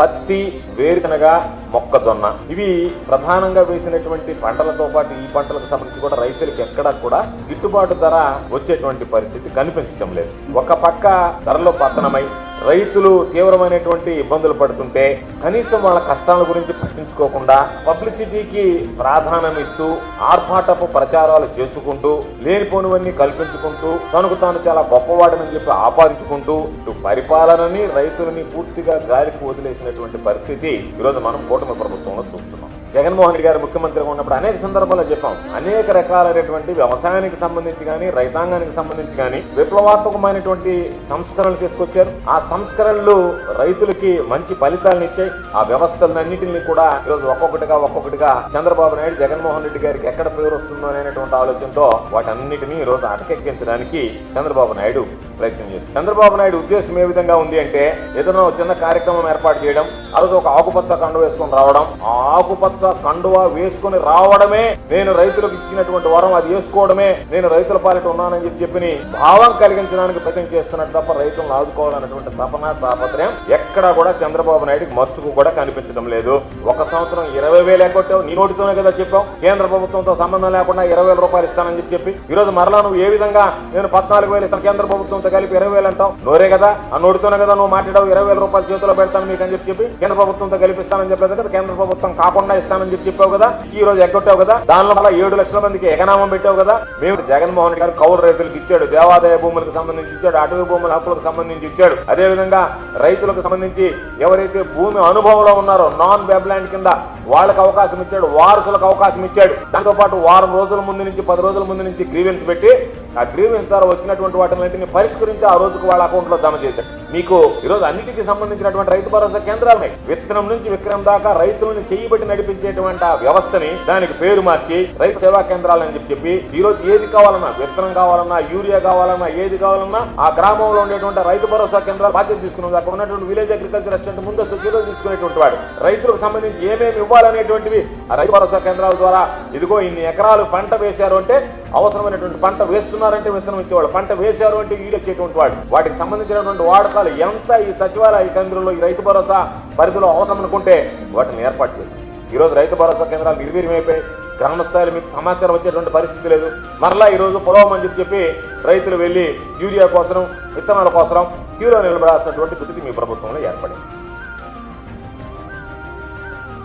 పత్తి వేరుశనగ మొక్కజొన్న. ఇవి ప్రధానంగా వేసినటువంటి పంటలతో పాటు ఈ పంటలకు సంబంధించి కూడా రైతులకు ఎక్కడా కూడా గిట్టుబాటు ధర వచ్చేటువంటి పరిస్థితి కనిపించడం లేదు. ఒక పక్క ధరలో పతనమై రైతులు తీవ్రమైనటువంటి ఇబ్బందులు పడుతుంటే కనీసం వాళ్ళ కష్టాల గురించి పట్టించుకోకుండా పబ్లిసిటీకి ప్రాధాన్యం ఇస్తూ ఆర్భాటపు ప్రచారాలు చేసుకుంటూ లేనిపోనివన్నీ కల్పించుకుంటూ తనకు తాను చాలా గొప్పవాడని చెప్పి ఆపాదించుకుంటూ ఇటు పరిపాలనని రైతులని పూర్తిగా గాలికి వదిలేసినటువంటి పరిస్థితి ఈరోజు మనం కూటమి ప్రభుత్వంలో చూస్తున్నాం. జగన్మోహన్ రెడ్డి గారు ముఖ్యమంత్రిగా ఉన్నప్పుడు అనేక సందర్భాల్లో చెప్పాం. అనేక రకాలైనటువంటి వ్యవసాయానికి సంబంధించి కానీ రైతాంగానికి సంబంధించి కానీ విప్లవాత్మకమైనటువంటి సంస్కరణలు తీసుకొచ్చారు. ఆ సంస్కరణలు రైతులకి మంచి ఫలితాలను ఇచ్చాయి. ఆ వ్యవస్థలన్నింటినీ కూడా ఈరోజు ఒక్కొక్కటిగా ఒక్కొక్కటిగా చంద్రబాబు నాయుడు జగన్మోహన్ రెడ్డి గారికి ఎక్కడ పేరు వస్తుందో అనేటువంటి ఆలోచనతో వాటన్నిటినీ ఈరోజు రోజు అటకెక్కించడానికి చంద్రబాబు నాయుడు ప్రయత్నం చేస్తుంది. చంద్రబాబు నాయుడు ఉద్దేశం ఏ విధంగా ఉంది అంటే ఏదైనా ఒక చిన్న కార్యక్రమం ఏర్పాటు చేయడం ఆ ఒక ఆకుపచ్చ కండు వేసుకొని రావడం. ఆ ఆకుపచ్చ కండువ వేసుకొని రావడమే నేను రైతులకు ఇచ్చినటువంటి వరం అది వేసుకోవడమే నేను రైతుల పాలిట ఉన్నానని చెప్పి చెప్పి భావం కలిగించడానికి ప్రయత్నం చేస్తున్నట్టు తప్ప రైతులను ఆదుకోవాలన్నటువంటి తపన తాపత్రయం ఎక్కడా కూడా చంద్రబాబు నాయుడు మచ్చుకు కూడా కనిపించడం లేదు. ఒక సంవత్సరం ఇరవై వేలు ఎగ్గొట్టావు నీ నోటితోనే కదా చెప్పావు. కేంద్ర ప్రభుత్వంతో సంబంధం లేకుండా ఇరవై వేల రూపాయలు ఇస్తానని చెప్పి చెప్పి ఈ రోజు మరలా నువ్వు ఏ విధంగా నేను పద్నాలుగు వేలు ఇస్తాను కేంద్ర ప్రభుత్వంతో కలిపి ఇరవై వేలు అంటావు. నోరే కదా ఆ నోటితోనే కదా నువ్వు మాట్లాడావు. ఇరవై వేల రూపాయలు చేతిలో పెడతాను మీకు అని చెప్పి చెప్పి కేంద్ర ప్రభుత్వంతో కలిపి ఇస్తానని చెప్పలేదు కదా కేంద్ర ప్రభుత్వం కాకుండా ఇస్తానని చెప్పి చెప్పావు కదా ఈ రోజు ఎగ్గొట్టావు కదా దానిలో మళ్ళీ ఏడు లక్షల మందికి ఎకనామం పెట్టావు కదా మేము జగన్మోహన్ గారు కౌలు రైతులకు ఇచ్చాడు దేవాదాయ భూములకు సంబంధించి ఇచ్చాడు అటవీ భూముల హక్కులకు సంబంధించి ఇచ్చాడు. అదే విధంగా రైతులకు సంబంధించి ఎవరైతే భూమి అనుభవంలో ఉన్నారో నాన్ వెబ్లాండ్ కింద వాళ్ళకి అవకాశం ఇచ్చాడు వారసులకు అవకాశం ఇచ్చాడు. దాంతో పాటు వారం రోజుల ముందు నుంచి పది రోజుల ముందు నుంచి గ్రీవెన్స్ పెట్టి ఆ గ్రీవెన్స్ ద్వారా వచ్చినటువంటి వాటిని పరిష్కరించి ఆ రోజుకు వాళ్ళ అకౌంట్లో జమ చేశాడు. మీకు ఈరోజు అన్నిటికీ సంబంధించినటువంటి రైతు భరోసా కేంద్రాలు ఉన్నాయి. విత్తనం నుంచి విక్రయం దాకా రైతులను చేయబట్టి నడిపించేటువంటి ఆ వ్యవస్థని దానికి పేరు మార్చి రైతు సేవా కేంద్రాలు అని చెప్పి చెప్పి ఈ రోజు ఏది కావాలన్నా విత్తనం కావాలన్నా యూరియా కావాలన్నా ఏది కావాలన్నా ఆ గ్రామంలో ఉండేటువంటి రైతు భరోసా కేంద్రాలు బాధ్యత తీసుకున్నది అక్కడ ఉన్నటువంటి విలేజ్ అగ్రికల్చర్ అసిస్టెంట్ ముందస్తు చర్యలు తీసుకునేటువంటి వాడు. రైతులకు సంబంధించి ఏమేమి ఇవ్వాలనేటువంటివి ఆ రైతు భరోసా కేంద్రాల ద్వారా ఇదిగో ఇన్ని ఎకరాలు పంట వేశారు అంటే అవసరమైనటువంటి పంట వేస్తున్నారంటే విత్తనం ఇచ్చేవాడు పంట వేశారు అంటే వీలు వచ్చేటువంటి వాడు. వాటికి సంబంధించినటువంటి వాడకాలు ఎంత ఈ సచివాలయ కేంద్రంలో ఈ రైతు భరోసా పరిధిలో అవసరం అనుకుంటే వాటిని ఏర్పాటు చేశారు. ఈరోజు రైతు భరోసా కేంద్రాలు నిర్వీర్యమైపోయి గ్రామ స్థాయిలో మీకు సమాచారం వచ్చేటువంటి పరిస్థితి లేదు. మరలా ఈరోజు రోజు పొలవమని చెప్పి చెప్పి రైతులు వెళ్ళి యూరియా కోసం విత్తనాల కోసం క్యూలో నిలబడాల్సినటువంటి స్థితి మీ ప్రభుత్వంలో ఏర్పడింది.